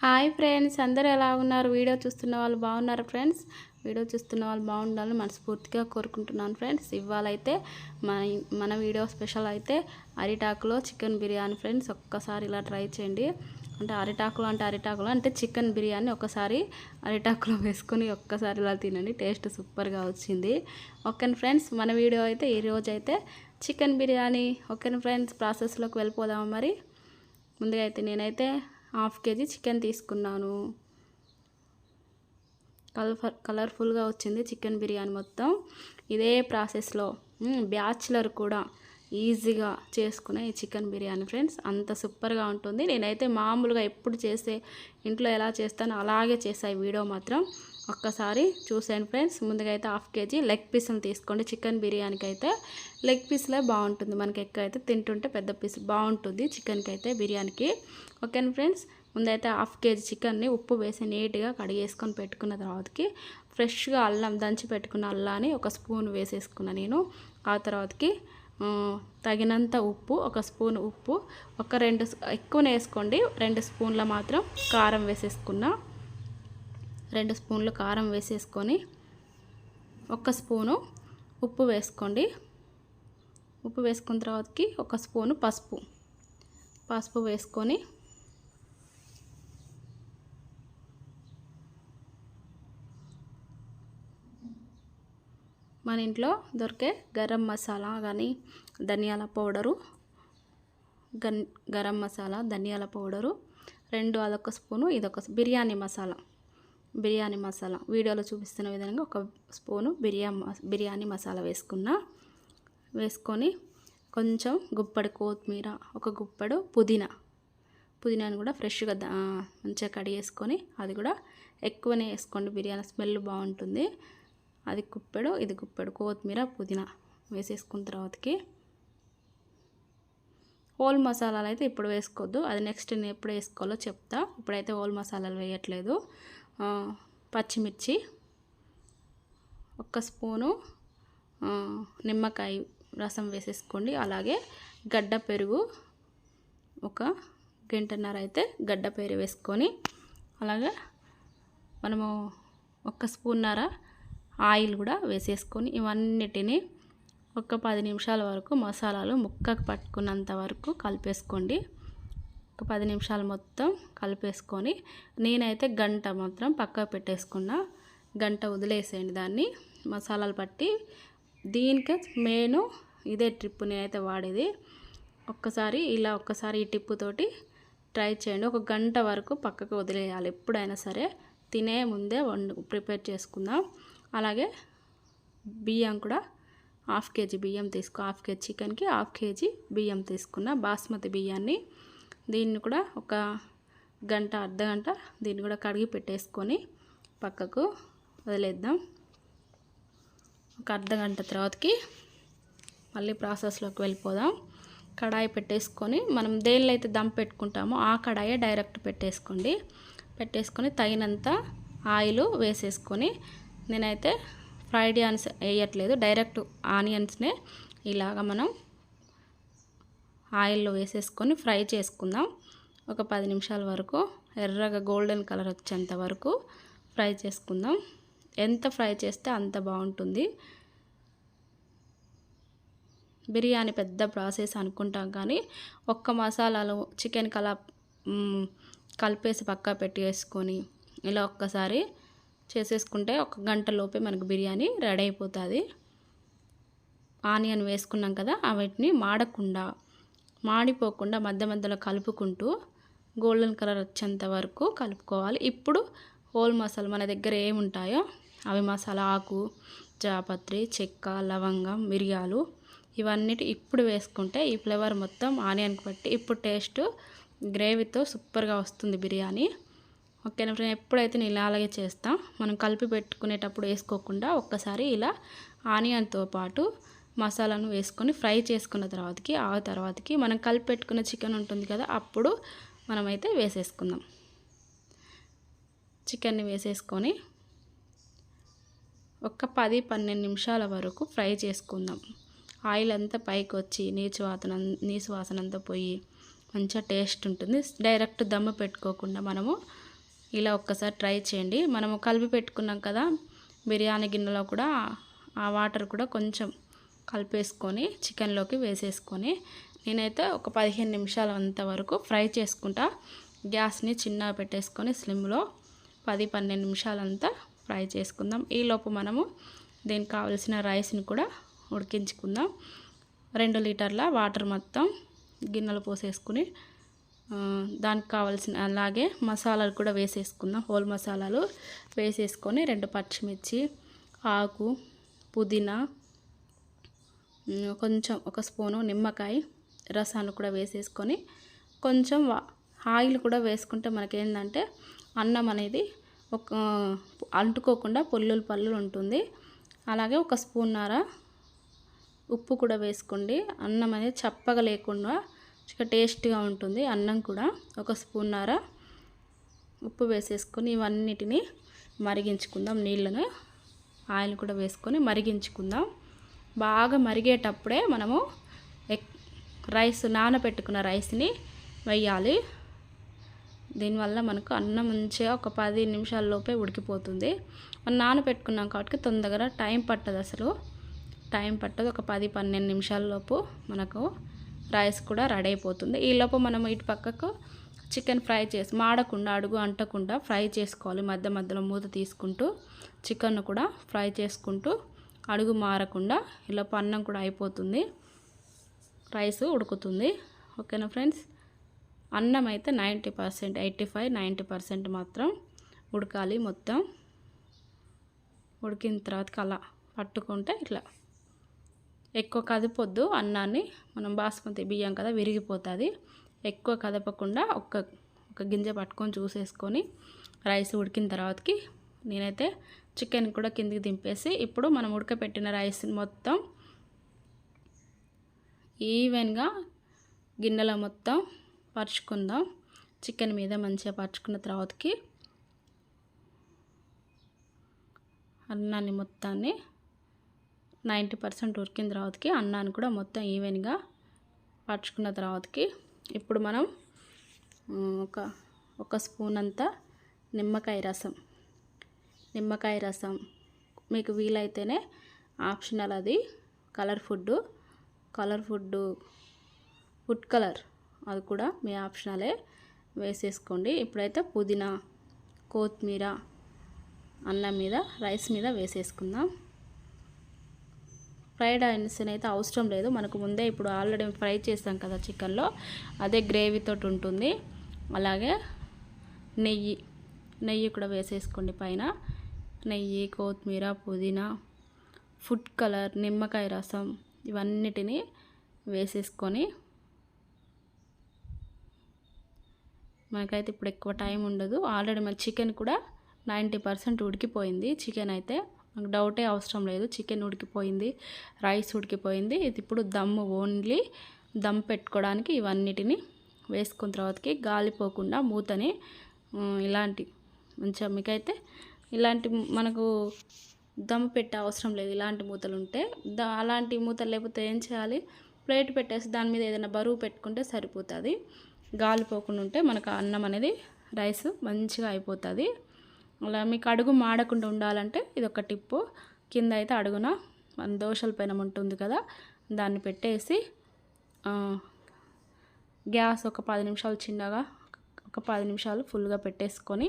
Hi friends అందరూ ఎలా ఉన్నారు? వీడియో చూస్తున్న వాళ్ళు బాగున్నారు ఫ్రెండ్స్? వీడియో చూస్తున్న వాళ్ళు బాగుండాలని మనస్ఫూర్తిగా కోరుకుంటున్నాను ఫ్రెండ్స్. ఇవాళైతే మన మన వీడియో స్పెషల్ అయితే అరిటాకులో చికెన్ బిర్యానీ ఫ్రెండ్స్. ఒక్కసారి ఇలా ట్రై చేయండి. అంటే అరిటాకులో అంటే అరిటాకులో? అంటే చికెన్ బిర్యానీ ఒకసారి అరిటాకులో వేసుకొని ఒక్కసారి ఇలా తినండి. టేస్ట్ సూపర్గా వచ్చింది. Okay friends? మన వీడియో అయితే ఈరోజు అయితే చికెన్ బిర్యానీ. Okay friends? ప్రాసెస్లోకి వెళ్ళిపోదాము మరి? ముందుగా అయితే నేనైతే హాఫ్ కేజీ చికెన్ తీసుకున్నాను. కలర్ కలర్ఫుల్గా వచ్చింది చికెన్ బిర్యానీ మొత్తం. ఇదే ప్రాసెస్లో బ్యాచులర్ కూడా ఈజీగా చేసుకునే ఈ చికెన్ బిర్యానీ ఫ్రెండ్స్. అంత సూపర్గా ఉంటుంది. నేనైతే మామూలుగా ఎప్పుడు చేసే ఇంట్లో ఎలా చేస్తానో అలాగే చేసా ఈ వీడియో మాత్రం. ఒక్కసారి చూసాను ఫ్రెండ్స్. ముందుగా అయితే హాఫ్ కేజీ లెగ్ పీస్ని తీసుకోండి. చికెన్ బిర్యానీకి అయితే లెగ్ పీస్లే బాగుంటుంది. మనకి ఎక్కువ అయితే తింటుంటే పెద్ద పీస్ బాగుంటుంది చికెన్కి అయితే బిర్యానీకి. ఓకేనా ఫ్రెండ్స్? ముందైతే హాఫ్ కేజీ చికెన్ని ఉప్పు వేసి నీట్గా కడిగేసుకొని పెట్టుకున్న తర్వాతకి ఫ్రెష్గా అల్లం దంచి పెట్టుకున్న అల్లాన్ని ఒక స్పూన్ వేసేసుకున్నా నేను. ఆ తర్వాతకి తగినంత ఉప్పు ఒక స్పూన్ ఉప్పు ఒక రెండు ఎక్కువనే వేసుకోండి. రెండు స్పూన్ల మాత్రం కారం వేసేసుకున్నా. రెండు స్పూన్లు కారం వేసేసుకొని ఒక స్పూను ఉప్పు వేసుకోండి. ఉప్పు వేసుకున్న తర్వాతకి ఒక స్పూను పసుపు. పసుపు వేసుకొని మన ఇంట్లో దొరికే గరం మసాలా కానీ ధనియాల పౌడరు గన్ గరం మసాలా ధనియాల పౌడరు రెండు అదొక స్పూను ఇదొక బిర్యానీ మసాలా. బిర్యానీ మసాలా. వీడియోలో చూపిస్తున్న విధంగా ఒక స్పూను బిర్యానీ బిర్యానీ మసాలా వేసుకున్న. వేసుకొని కొంచెం గుప్పడి కొత్తిమీర ఒక గుప్పడు పుదీనా. పుదీనాను కూడా ఫ్రెష్గా మంచిగా కడిగేసుకొని అది కూడా ఎక్కువనే వేసుకోండి. బిర్యానీ స్మెల్ బాగుంటుంది. అది గుప్పెడు ఇది గుప్పెడు కొత్తిమీర పుదీనా వేసేసుకున్న తర్వాతకి హోల్ మసాలాలు అయితే ఇప్పుడు వేసుకోవద్దు. అది నెక్స్ట్ నేను ఎప్పుడు వేసుకోవాలో చెప్తా. ఇప్పుడైతే హోల్ మసాలాలు వేయట్లేదు. పచ్చిమిర్చి ఒక్క స్పూను నిమ్మకాయ రసం వేసేసుకోండి. అలాగే గడ్డ పెరుగు ఒక గంటన్నర అయితే గడ్డ పెరుగు వేసుకొని అలాగే మనము ఒక్క స్పూన్నర ఆయిల్ కూడా వేసేసుకొని ఇవన్నిటిని ఒక పది నిమిషాల వరకు మసాలాలు ముక్కకు పట్టుకున్నంత వరకు కలిపేసుకోండి. ఒక పది నిమిషాలు మొత్తం కలిపేసుకొని నేనైతే గంట మాత్రం పక్కకు పెట్టేసుకున్న గంట వదిలేసేయండి దాన్ని. మసాలాలు పట్టి దీనికి మెయిన్ ఇదే ట్రిప్ నేనైతే వాడేది. ఒక్కసారి ఇలా ఒక్కసారి ఈ టిప్పుతోటి ట్రై చేయండి. ఒక గంట వరకు పక్కకు వదిలేయాలి ఎప్పుడైనా సరే. తినే ముందే వండు ప్రిపేర్ చేసుకుందాం. అలాగే బియ్యం కూడా హాఫ్ కేజీ బియ్యం తీసుకో హాఫ్ కేజీ చికెన్కి హాఫ్ కేజీ బియ్యం తీసుకున్న బాస్మతి బియ్యాన్ని దీన్ని కూడా ఒక గంట అర్ధ గంట దీన్ని కూడా కడిగి పెట్టేసుకొని పక్కకు వదిలేద్దాం. ఒక అర్ధ గంట తర్వాతకి మళ్ళీ ప్రాసెస్లోకి వెళ్ళిపోదాం. కడాయి పెట్టేసుకొని మనం దేనిలో అయితే దమ్ పెట్టుకుంటామో ఆ కడాయి డైరెక్ట్ పెట్టేసుకోండి. పెట్టేసుకొని తగినంత ఆయిల్ వేసేసుకొని నేనైతే ఫ్రైడ్ ఆనియన్స్ వేయట్లేదు. డైరెక్ట్ ఆనియన్స్నే ఇలాగ మనం ఆయిల్లో వేసేసుకొని ఫ్రై చేసుకుందాం. ఒక పది నిమిషాల వరకు ఎర్రగా గోల్డెన్ కలర్ వచ్చేంత వరకు ఫ్రై చేసుకుందాం. ఎంత ఫ్రై చేస్తే అంత బాగుంటుంది. బిర్యానీ పెద్ద ప్రాసెస్ అనుకుంటాం కానీ ఒక్క మసాలాలు చికెన్ కలా కలిపేసి పక్కా పెట్టి వేసుకొని ఇలా ఒక్కసారి చేసేసుకుంటే ఒక గంట లోపే మనకు బిర్యానీ రెడీ అయిపోతుంది. ఆనియన్ వేసుకున్నాం కదా వాటిని మాడకుండా మాడిపోకుండా మధ్య మధ్యలో కలుపుకుంటూ గోల్డెన్ కలర్ వచ్చేంత వరకు కలుపుకోవాలి. ఇప్పుడు హోల్ మసాలా మన దగ్గర ఏముంటాయో అవి మసాలా ఆకు జాపత్రి చెక్క లవంగం మిరియాలు ఇవన్నిటి ఇప్పుడు వేసుకుంటే ఈ ఫ్లేవర్ మొత్తం ఆనియన్కి బట్టి ఇప్పుడు టేస్ట్ గ్రేవీతో సూపర్గా వస్తుంది బిర్యానీ. ఓకేనా ఫ్రెండ్ ఎప్పుడైతే నేను ఇలా అలాగే చేస్తాం మనం కలిపి పెట్టుకునేటప్పుడు వేసుకోకుండా ఒక్కసారి ఇలా ఆనియన్తో పాటు మసాలాను వేసుకొని ఫ్రై చేసుకున్న తర్వాతకి ఆ తర్వాతకి మనం కలిపి పెట్టుకున్న చికెన్ ఉంటుంది కదా అప్పుడు మనమైతే వేసేసుకుందాం. చికెన్ని వేసేసుకొని ఒక పది పన్నెండు నిమిషాల వరకు ఫ్రై చేసుకుందాం. ఆయిల్ అంతా పైకి వచ్చి నీచు వాసన నీచు వాసనంతా పోయి మంచిగా టేస్ట్ ఉంటుంది. డైరెక్ట్ దమ్ము పెట్టుకోకుండా మనము ఇలా ఒక్కసారి ట్రై చేయండి. మనము కలిపి పెట్టుకున్నాం కదా బిర్యానీ గిన్నెలో కూడా ఆ వాటర్ కూడా కొంచెం కలిపేసుకొని చికెన్లోకి వేసేసుకొని నేనైతే ఒక పదిహేను నిమిషాల అంత వరకు ఫ్రై చేసుకుంటా. గ్యాస్ని చిన్నగా పెట్టేసుకొని స్లిమ్లో పది పన్నెండు నిమిషాలంతా ఫ్రై చేసుకుందాం. ఈలోపు మనము దీనికి కావలసిన రైస్ని కూడా ఉడికించుకుందాం. రెండు లీటర్ల వాటర్ మొత్తం గిన్నెలు పోసేసుకుని దానికి కావాల్సిన అలాగే మసాలాలు కూడా వేసేసుకుందాం. హోల్ మసాలాలు వేసేసుకొని రెండు పచ్చిమిర్చి ఆకు పుదీనా కొంచెం ఒక స్పూను నిమ్మకాయ రసాన్ని కూడా వేసేసుకొని కొంచెం ఆయిల్ కూడా వేసుకుంటే మనకేంటంటే అన్నం అనేది ఒక అంటుకోకుండా పొల్లులు పల్లులు ఉంటుంది. అలాగే ఒక స్పూన్నర ఉప్పు కూడా వేసుకోండి. అన్నం అనేది చప్పగా లేకుండా టేస్ట్గా ఉంటుంది అన్నం కూడా. ఒక స్పూన్నర ఉప్పు వేసేసుకొని ఇవన్నిటిని మరిగించుకుందాం. నీళ్ళను ఆయిల్ కూడా వేసుకొని మరిగించుకుందాం. బాగా మరిగేటప్పుడే మనము రైస్ నానబెట్టుకున్న రైస్ని వేయాలి. దీనివల్ల మనకు అన్నం మంచిగా ఒక పది నిమిషాల్లోపే ఉడికిపోతుంది. మనం నానబెట్టుకున్నాం కాబట్టి తొందరగా టైం పట్టదు అసలు. టైం పట్టదు. ఒక పది పన్నెండు నిమిషాల్లోపు మనకు రైస్ కూడా రెడీ అయిపోతుంది. ఈలోపు మనం ఇటు పక్కకు చికెన్ ఫ్రై చేసి మాడకుండా అడుగు అంటకుండా ఫ్రై చేసుకోవాలి. మధ్య మధ్యలో మూత తీసుకుంటూ చికెన్ కూడా ఫ్రై చేసుకుంటూ అడుగు మారకుండా ఇలా అన్నం కూడా అయిపోతుంది. రైస్ ఉడుకుతుంది. ఓకేనా ఫ్రెండ్స్? అన్నం అయితే ninety percent eighty five ninety percent మాత్రం ఉడకాలి మొత్తం. ఉడికిన తర్వాతకి అలా పట్టుకుంటే ఇట్లా. ఎక్కువ కదపొద్దు అన్నాన్ని మనం బాస్మతి బియ్యం కదా విరిగిపోతుంది. ఎక్కువ కదపకుండా ఒక్క ఒక గింజ పట్టుకొని చూసేసుకొని రైస్ ఉడికిన తర్వాతకి నేనైతే చికెన్ కూడా కిందికి దింపేసి ఇప్పుడు మనం ఉడకపెట్టిన రైస్ మొత్తం ఈవెన్గా గిన్నెలో మొత్తం పరుచుకుందాం. చికెన్ మీద మంచిగా పరుచుకున్న తర్వాతకి అన్నాన్ని మొత్తాన్ని నైంటీ పర్సెంట్ ఉడికిన తర్వాతకి అన్నాన్ని కూడా మొత్తం ఈవెన్గా పరుచుకున్న తర్వాతకి ఇప్పుడు మనం ఒక ఒక స్పూన్ అంతా నిమ్మకాయ రసం నిమ్మకాయ రసం. మీకు వీలైతేనే ఆప్షనల్ అది. Colour food colour food food colour. అది కూడా మీ ఆప్షనలే. వేసేసుకోండి. ఇప్పుడైతే పుదీనా కొత్తిమీర అన్నం మీద రైస్ మీద వేసేసుకుందాం. ఫ్రైడ్ ఆయిల్స్ అయితే అవసరం లేదు. మనకు ముందే ఇప్పుడు ఆల్రెడీ ఫ్రై చేస్తాం కదా చికెన్లో. అదే గ్రేవీతో ఉంటుంది. అలాగే నెయ్యి నెయ్యి కూడా వేసేసుకోండి పైన. నెయ్యి కొత్తిమీర పుదీనా ఫుడ్ కలర్ నిమ్మకాయ రసం ఇవన్నిటిని వేసేసుకొని మనకైతే ఇప్పుడు ఎక్కువ టైం ఉండదు. ఆల్రెడీ మన చికెన్ కూడా నైంటీ పర్సెంట్ ఉడికిపోయింది. చికెన్ అయితే నాకు డౌటే అవసరం లేదు. చికెన్ ఉడికిపోయింది రైస్ ఉడికిపోయింది. ఇది ఇప్పుడు దమ్ ఓన్లీ దమ్ పెట్టుకోవడానికి ఇవన్నిటిని వేసుకున్న తర్వాతకి గాలిపోకుండా మూతని ఇలాంటి మంచిగా మీకైతే ఇలాంటి మనకు దమ్ పెట్టే అవసరం లేదు. ఇలాంటి మూతలు ఉంటే ద అలాంటి మూతలు లేకపోతే ఏం చేయాలి? ప్లేట్ పెట్టేసి దాని మీద ఏదైనా బరువు పెట్టుకుంటే సరిపోతుంది. గాలిపోకుండా ఉంటే మనకు అన్నం అనేది రైస్ మంచిగా అయిపోతుంది. అలా మీకు అడుగు మాడకుండా ఉండాలంటే ఇది ఒక టిప్పు. కింద అయితే అడుగున మన దోశల పెనం ఉంటుంది కదా దాన్ని పెట్టేసి గ్యాస్ ఒక పది నిమిషాలు చిన్నగా ఒక పది నిమిషాలు ఫుల్గా పెట్టేసుకొని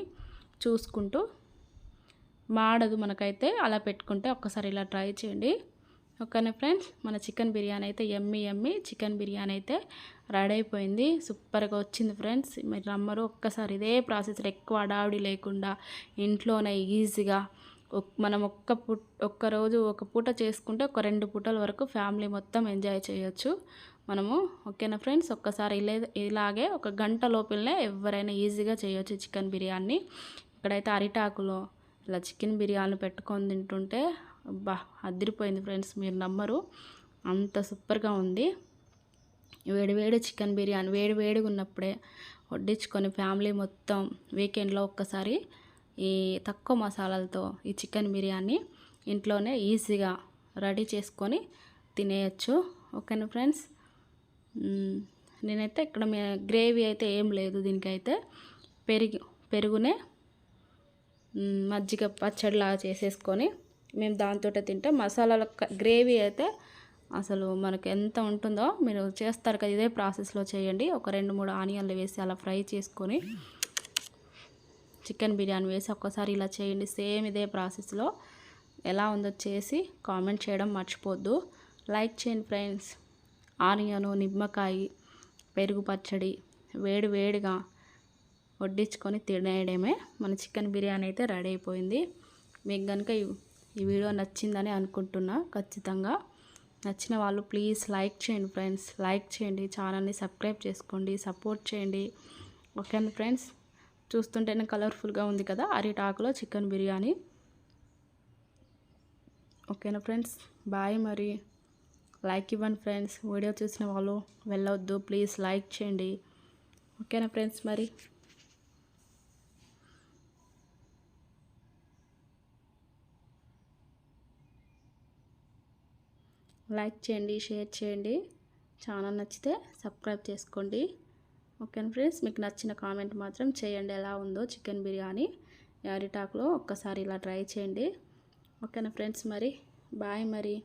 చూసుకుంటూ మాడదు మనకైతే. అలా పెట్టుకుంటే ఒక్కసారి ఇలా ట్రై చేయండి. ఓకేనా ఫ్రెండ్స్? మన చికెన్ బిర్యానీ అయితే ఎమ్మి ఎమ్మి చికెన్ బిర్యానీ అయితే రెడీ అయిపోయింది. సూపర్గా వచ్చింది ఫ్రెండ్స్. మీరు నమ్మరు ఒక్కసారి ఇదే ప్రాసెస్లో ఎక్కువ అడావిడి లేకుండా ఇంట్లోనే ఈజీగా మనం ఒక్క పు ఒక్కరోజు ఒక పూట చేసుకుంటే ఒక రెండు పూటల వరకు ఫ్యామిలీ మొత్తం ఎంజాయ్ చేయొచ్చు. మనము ఓకేనా ఫ్రెండ్స్? ఒక్కసారి ఇలా ఇలాగే ఒక గంట లోపలనే ఎవరైనా ఈజీగా చేయొచ్చు చికెన్ బిర్యానీ. ఇక్కడైతే అరిటాకులో ఇలా చికెన్ బిర్యానీ పెట్టుకొని తింటుంటే బా అదిరిపోయింది ఫ్రెండ్స్ మీరు నమ్మరు. అంత సూపర్గా ఉంది. వేడివేడి చికెన్ బిర్యానీ వేడి వేడిగా ఉన్నప్పుడే వడ్డించుకొని ఫ్యామిలీ మొత్తం వీకెండ్లో ఒక్కసారి ఈ తక్కువ మసాలాలతో ఈ చికెన్ బిర్యానీ ఇంట్లోనే ఈజీగా రెడీ చేసుకొని తినేయచ్చు. ఓకేనా ఫ్రెండ్స్? నేనైతే ఇక్కడ గ్రేవీ అయితే ఏం లేదు దీనికైతే. పెరుగు పెరుగునే మజ్జిగ పచ్చడిలా చేసేసుకొని మేము దాంతో తింటాం. మసాలాల గ్రేవీ అయితే అసలు మనకు ఎంత ఉంటుందో మీరు చేస్తారు కదా ఇదే ప్రాసెస్లో చేయండి. ఒక రెండు మూడు ఆనియన్లు వేసి అలా ఫ్రై చేసుకొని చికెన్ బిర్యానీ వేసి ఒక్కసారి ఇలా చేయండి. సేమ్ ఇదే ప్రాసెస్లో ఎలా ఉందో చేసి కామెంట్ చేయడం మర్చిపోద్దు. లైక్ చేయండి ఫ్రెండ్స్. ఆనియను నిమ్మకాయ పెరుగు పచ్చడి వేడి వేడిగా వడ్డించుకొని తినేయడమే. మన చికెన్ బిర్యానీ అయితే రెడీ అయిపోయింది. మీకు కనుక ఈ ఈ వీడియో నచ్చిందని అనుకుంటున్నా ఖచ్చితంగా. నచ్చిన వాళ్ళు ప్లీజ్ లైక్ చేయండి ఫ్రెండ్స్. లైక్ చేయండి ఛానల్ని సబ్స్క్రైబ్ చేసుకోండి సపోర్ట్ చేయండి. ఓకేనా ఫ్రెండ్స్? చూస్తుంటేనే కలర్ఫుల్గా ఉంది కదా అరిటాకులో చికెన్ బిర్యానీ. ఓకేనా ఫ్రెండ్స్? బాయ్ మరి. లైక్ ఇవ్వండి ఫ్రెండ్స్. వీడియో చూసిన వాళ్ళు వెళ్ళొద్దు. ప్లీజ్ లైక్ చేయండి. ఓకేనా ఫ్రెండ్స్ మరి? లైక్ చేయండి షేర్ చేయండి. ఛానల్ నచ్చితే సబ్స్క్రైబ్ చేసుకోండి. ఓకేనా ఫ్రెండ్స్ మీకు నచ్చిన కామెంట్ మాత్రం చేయండి. ఎలా ఉందో చికెన్ బిర్యానీ యారిటాక్లో ఒక్కసారి ఇలా ట్రై చేయండి. ఓకేనా ఫ్రెండ్స్ మరి? బాయ్ మరి.